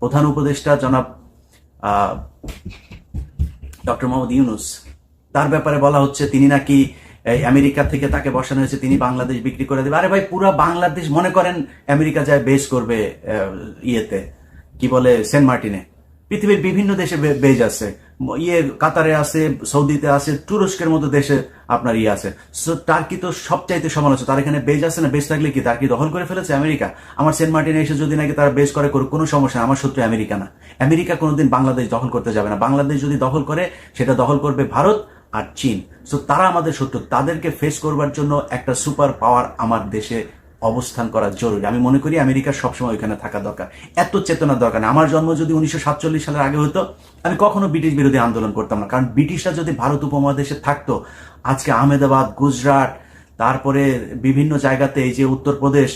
প্রধান উপদেষ্টা জনাব ডক্টর মোহাম্মদ ইউনুস। তার ব্যাপারে বলা হচ্ছে তিনি নাকি আমেরিকা থেকে তাকে বসানো হয়েছে, তিনি বাংলাদেশ বিক্রি করে দেবে। আরে ভাই, পুরো বাংলাদেশ মনে করেন আমেরিকা যায় বেস করবে ইয়েতে। কি বলে, সেন্ট মার্টিনে। পৃথিবীর বিভিন্ন দেশে বেজ আছে। ইয়ে কাতারে আছে, সৌদিতে আছে, তুরস্কের মতো দেশে আপনার ইয়ে আছে। সো টার্কি তো সবচাইতে সমালোচনা তার এখানে বেজ আছে না? বেজ থাকলে কি তার কি দখল করে ফেলেছে? আমেরিকা? আমার সেন্ট মার্টিনে এসে যদি নাকি তারা বেজ করে, করুক, কোনো সমস্যা আমার শত্রু আমেরিকা না। আমেরিকা কোনোদিন বাংলাদেশ দখল করতে যাবে না। বাংলাদেশ যদি দখল করে, সেটা দখল করবে ভারত আর চীন। সো তারা আমাদের শত্রু। তাদেরকে ফেস করবার জন্য একটা সুপার পাওয়ার আমার দেশে অবস্থান করা জরুরি। আমি মনে করি আমেরিকার সবসময় ওইখানে থাকা দরকার। এত চেতনার দরকার আমার জন্ম যদি উনিশশো সাতচল্লিশ সালের আগে হতো, আমি কখনো ব্রিটিশ বিরোধী আন্দোলন করতাম না। কারণ ব্রিটিশরা যদি ভারত উপমহাদেশে থাকতো, আজকে আহমেদাবাদ, গুজরাট, তারপরে বিভিন্ন জায়গাতে এই যে উত্তরপ্রদেশ,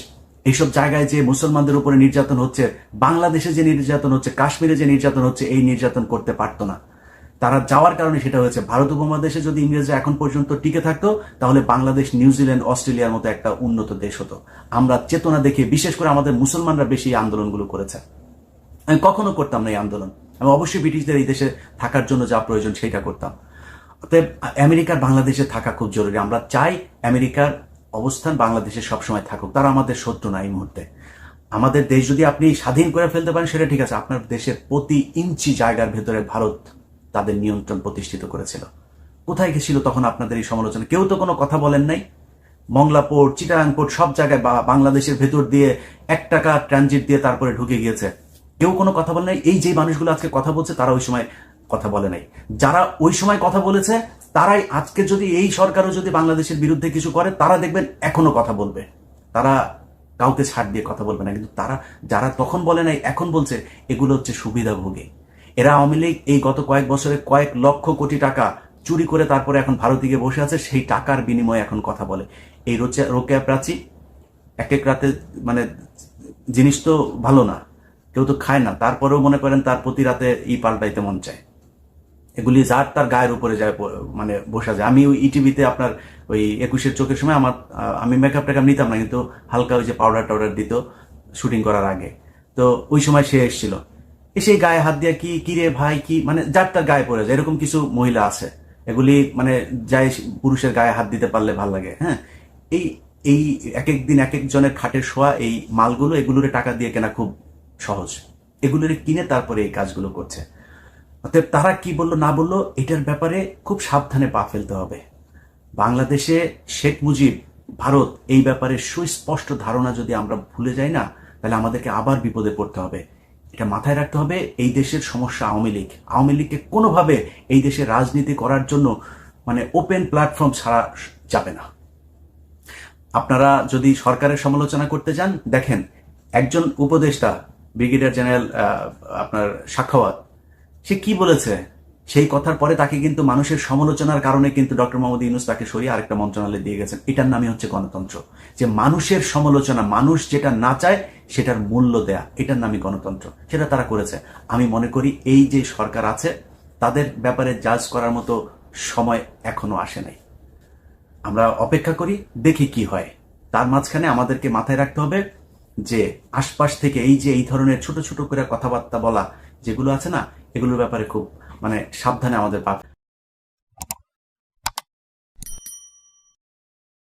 এইসব জায়গায় যে মুসলমানদের উপরে নির্যাতন হচ্ছে, বাংলাদেশে যে নির্যাতন হচ্ছে, কাশ্মীরে যে নির্যাতন হচ্ছে, এই নির্যাতন করতে পারতো না। তারা যাওয়ার কারণে সেটা হয়েছে। ভারত উপমহাদেশে যদি ইংরেজরা এখন পর্যন্ত টিকে থাকতো, তাহলে বাংলাদেশ, নিউজিল্যান্ড, অস্ট্রেলিয়ার মতো একটা উন্নত দেশ হতো। আমরা চেতনা দেখে বিশেষ করে আমাদের মুসলমানরা বেশি এই আন্দোলনগুলো করেছে। আমি কখনো করতাম না এই আন্দোলন। আমি অবশ্যই ব্রিটিশদের এই দেশে থাকার জন্য যা প্রয়োজন সেটা করতাম। অতএব আমেরিকার বাংলাদেশে থাকা খুব জরুরি। আমরা চাই আমেরিকার অবস্থান বাংলাদেশে সবসময় থাকুক। তারা আমাদের শত্রু না এই মুহূর্তে। আমাদের দেশ যদি আপনি স্বাধীন করে ফেলতে পারেন, সেটা ঠিক আছে। আপনার দেশের প্রতি ইঞ্চি জায়গার ভেতরে ভারত তাদের নিয়ন্ত্রণ প্রতিষ্ঠিত করেছিল। কোথায় গেছিল তখন আপনাদের এই সমালোচনা? কেউ তো কোনো কথা বলেন নাই। মংলা পোর্ট পোর্ট, সব জায়গায় বা- বাংলাদেশের ভেতর দিয়ে এক টাকা ট্রানজিট দিয়ে তারপরে ঢুকে গিয়েছে। কেউ কোনো কথা বলে নাই। এই যে মানুষগুলো আজকে কথা বলছে, তারা ওই সময় কথা বলে নাই। যারা ওই সময় কথা বলেছে, তারাই আজকে যদি এই সরকারও যদি বাংলাদেশের বিরুদ্ধে কিছু করে, তারা দেখবেন এখনও কথা বলবে। তারা কাউকে ছাড় দিয়ে কথা বলবে না। কিন্তু তারা, যারা তখন বলে নাই, এখন বলছে, এগুলো হচ্ছে সুবিধাভোগী। এরা আওয়ামী লীগ এই গত কয়েক বছরে কয়েক লক্ষ কোটি টাকা চুরি করে তারপরে এখন ভারতে গিয়ে বসে আছে, সেই টাকার বিনিময়ে এখন কথা বলে। এই রোকেয়া প্রাচী এক এক রাতে মানে জিনিস তো ভালো না, কেউ তো খায় না, তারপরেও মনে করেন তার প্রতি রাতে ই পাল্টাইতে মন চায়। এগুলি যার তার গায়ের উপরে যায় মানে বসা যায়। আমি ওই ইটিভিতে আপনার ওই একুশের চোখের সময় আমার, আমি মেকআপ টেকআপ নিতাম না, কিন্তু হালকা ওই যে পাউডার টাউডার দিত শুটিং করার আগে। তো ওই সময় সে এসেছিল। এসে গায়ে হাত দিয়ে কি কি রে ভাই, কি মানে যার তার গায়ে পড়ে যায়, এরকম কিছু মহিলা আছে। এগুলি মানে যাই পুরুষের গায়ে হাত দিতে পারলে ভালো লাগে হ্যাঁ? এই এই এক এক দিন এক একজনের খাটের শোয়া, এই মালগুলো, এগুলোরে টাকা দিয়ে কেনা খুব সহজ। এগুলোরে কিনে তারপরে এই কাজগুলো করছে। অতএব তারা কি বলল, না বলল, এটার ব্যাপারে খুব সাবধানে পা ফেলতে হবে। বাংলাদেশে শেখ মুজিব, ভারত, এই ব্যাপারে সুস্পষ্ট ধারণা যদি আমরা ভুলে যাই না, তাহলে আমাদেরকে আবার বিপদে পড়তে হবে। এটা মাথায় রাখতে হবে, এই দেশের সমস্যা আওয়ামী লীগ। আওয়ামী লীগকে কোনোভাবে এই দেশে রাজনীতি করার জন্য মানে ওপেন প্ল্যাটফর্ম ছাড়া যাবে না। আপনারা যদি সরকারের সমালোচনা করতে যান দেখেন, একজন উপদেষ্টা, ব্রিগেডিয়ার জেনারেল আপনার সাক্ষাৎ সে কি বলেছে? সেই কথার পরে তাকে কিন্তু মানুষের সমালোচনার কারণে কিন্তু ডক্টর মোহাম্মদ ইউনুস তাকে সরিয়ে আরেকটা মন্ত্রণালয়ে দিয়ে গেছেন। এটার নামই হচ্ছে গণতন্ত্র। যে মানুষের সমালোচনা, মানুষ যেটা না চায়, সেটার মূল্য দেয়া, এটার নামই গণতন্ত্র। সেটা তারা করেছে। আমি মনে করি এই যে সরকার আছে, তাদের ব্যাপারে জাজ করার মতো সময় এখনও আসে নাই। আমরা অপেক্ষা করি, দেখি কি হয়। তার মাঝখানে আমাদেরকে মাথায় রাখতে হবে যে আশপাশ থেকে এই যে এই ধরনের ছোট ছোট করে কথাবার্তা বলা যেগুলো আছে না, এগুলোর ব্যাপারে খুব মানে সাবধানে আমাদের পা